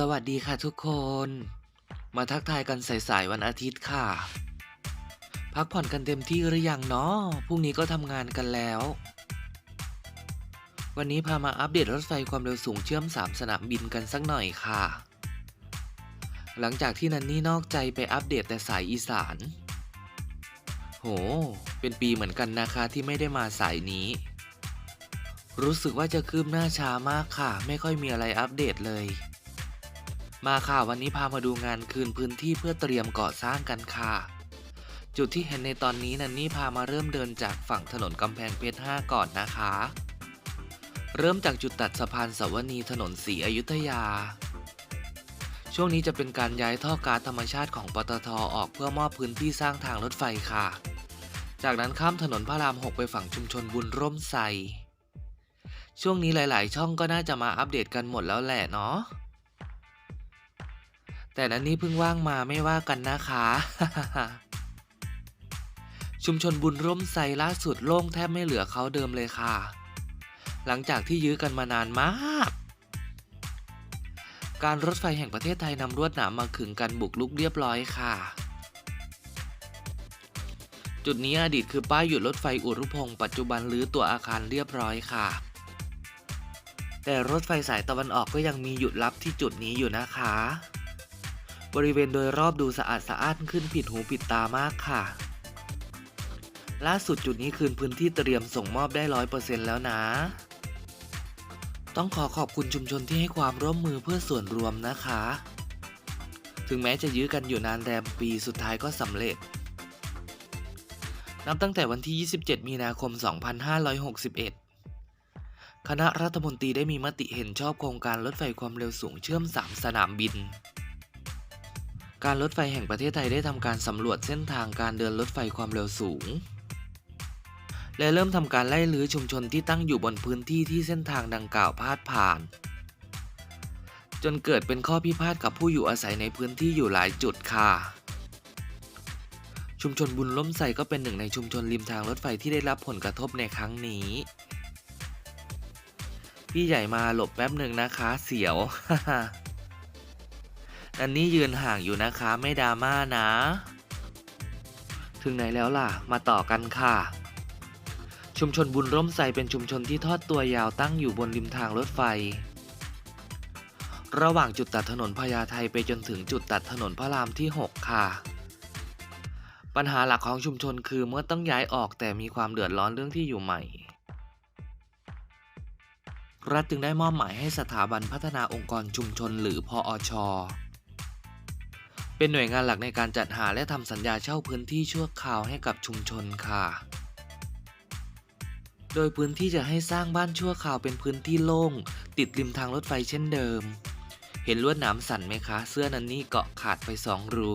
สวัสดีค่ะทุกคน มาทักทายกันสายๆวันอาทิตย์ค่ะ พักผ่อนกันเต็มที่หรือยังเนาะพรุ่งนี้ก็ทำงานกันแล้ว วันนี้พามาอัปเดตรถไฟความเร็วสูงเชื่อม 3 สนามบินกันสักหน่อยค่ะ หลังจากที่นันนี่นอกใจไปอัปเดตแต่สายอีสาน โห เป็นปีเหมือนกันนะคะที่ไม่ได้มาสายนี้ รู้สึกว่าจะคืบหน้าช้ามากค่ะ ไม่ค่อยมีอะไรอัปเดตเลย มาค่ะวันนี้พามาดูงานคืนพื้นที่เพื่อเตรียมก่อสร้างกันค่ะ จุดที่เห็นในตอนนี้นันนี่พามาเริ่มเดินจากฝั่งถนนกำแพงเพชร 5 ก่อนนะคะ เริ่มจากจุดตัดสะพานสวนีถนนศรีอยุธยา ช่วงนี้จะเป็นการย้ายท่อกาซธรรมชาติของปตทออกเพื่อมอบพื้นที่สร้างทางรถไฟค่ะ จากนั้นข้ามถนนพระราม 6 ไปฝั่งชุมชนบุญร่มไทรช่วงนี้หลาย ๆ ช่องก็น่าจะมาอัปเดตกันหมดแล้วแหละเนาะ แต่นั้นนี่เพิ่งว่างมาไม่ว่ากันนะคะ ชุมชนบุญร่มไทรล่าสุดโล่งแทบไม่เหลือเขาเดิมเลยค่ะ หลังจากที่ยื้อกันมานานมาก การรถไฟแห่งประเทศไทยนำลวดหนามมาขึงกันบุกลุกเรียบร้อยค่ะ จุดนี้อดีตคือป้ายหยุดรถไฟอุรุพงศ์ปัจจุบันรื้อตัวอาคารเรียบร้อยค่ะแต่รถไฟสายตะวันออกก็ยังมีหยุดรับที่จุดนี้อยู่นะคะ บริเวณโดยรอบดูสะอาดสะอ้านขึ้นผิดหูผิดตามากค่ะ ล่าสุดจุดนี้คืนพื้นที่เตรียมส่งมอบได้ร้อยเปอร์เซ็นต์แล้วนะ ต้องขอขอบคุณชุมชนที่ให้ความร่วมมือเพื่อส่วนรวมนะคะ ถึงแม้จะยื้อกันอยู่นานแรมปีสุดท้ายก็สำเร็จ นับตั้งแต่วันที่ 27 มีนาคม 2561คณะรัฐมนตรีได้มีมติเห็นชอบโครงการรถไฟความเร็วสูงเชื่อม 3 สนามบิน การรถไฟแห่งประเทศไทยได้ทำการสำรวจเส้นทางการเดินรถไฟความเร็วสูง และเริ่มทำการไล่ลื้อชุมชนที่ตั้งอยู่บนพื้นที่ที่เส้นทางดังกล่าวพาดผ่าน จนเกิดเป็นข้อพิพาทกับผู้อยู่อาศัยในพื้นที่อยู่หลายจุดค่ะ ชุมชนบุญล้มใส่ก็เป็นหนึ่งในชุมชนริมทางรถไฟที่ได้รับผลกระทบในครั้งนี้ พี่ใหญ่มาหลบแป๊บหนึ่งนะคะ เสียว อันนี้ยืนห่างอยู่นะคะไม่ดราม่านะ ถึงไหนแล้วล่ะ มาต่อกันค่ะ ชุมชนบุญร่มไทรเป็นชุมชนที่ทอดตัวยาวตั้งอยู่บนริมทางรถไฟ ระหว่างจุดตัดถนนพญาไทไปจนถึงจุดตัดถนนพระรามที่ 6 ค่ะ ปัญหาหลักของชุมชนคือเมื่อต้องย้ายออกแต่มีความเดือดร้อนเรื่องที่อยู่ใหม่รัฐจึงได้มอบหมายให้สถาบันพัฒนาองค์กรชุมชนหรือพออช เป็นหน่วยงานหลักในการจัดหาและทำสัญญาเช่าพื้นที่ชั่วคราวให้กับชุมชนค่ะ โดยพื้นที่จะให้สร้างบ้านชั่วคราวเป็นพื้นที่โล่ง ติดริมทางรถไฟเช่นเดิม เห็นลวดหนามสั่นไหมคะ เสื้อนันนี่เกาะขาดไปสองรู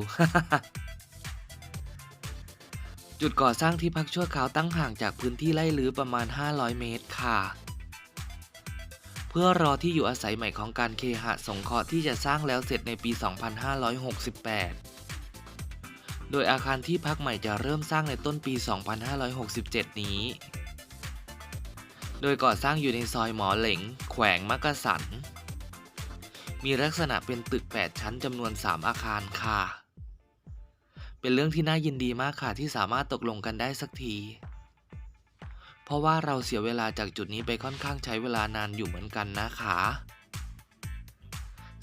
จุดก่อสร้างที่พักชั่วคราวตั้งห่างจากพื้นที่ไล่ลื้อประมาณ 500 เมตรค่ะ เพื่อรอที่อยู่อาศัยใหม่ของการเคหะสงเคราะห์ที่จะสร้างแล้วเสร็จในปี 2568 โดยอาคารที่พักใหม่จะเริ่มสร้างในต้นปี 2567 นี้ โดยก่อสร้างอยู่ในซอยหมอเหลง แขวงมักกะสัน มีลักษณะเป็นตึก 8 ชั้นจำนวน 3 อาคารค่ะ เป็นเรื่องที่น่ายินดีมากค่ะที่สามารถตกลงกันได้สักที ราะว่าเราเสียเวลาจากจุดนี้ไปค่อนข้างใช้เวลานานอยู่เหมือนกันนะคะ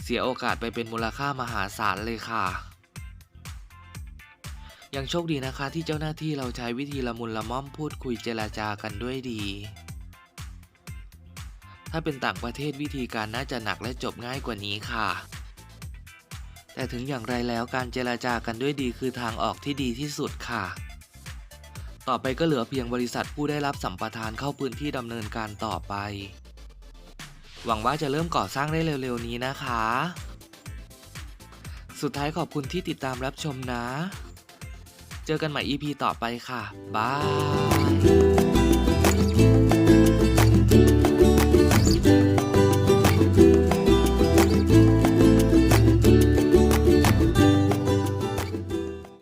เสียโอกาสไปเป็นมูลค่ามหาศาลเลยค่ะ ยังโชคดีนะคะที่เจ้าหน้าที่เราใช้วิธีละมุนละม่อมพูดคุยเจรจากันด้วยดี ถ้าเป็นต่างประเทศวิธีการน่าจะหนักและจบง่ายกว่านี้ค่ะ แต่ถึงอย่างไรแล้วการเจรจากันด้วยดีคือทางออกที่ดีที่สุดค่ะ ต่อไปก็เหลือเพียงบริษัทผู้ได้รับสัมปทานเข้าพื้นที่ดำเนินการต่อไป หวังว่าจะเริ่มก่อสร้างได้เร็วๆนี้นะคะ สุดท้ายขอบคุณที่ติดตามรับชมนะ เจอกันใหม่ EP ต่อไปค่ะ บาย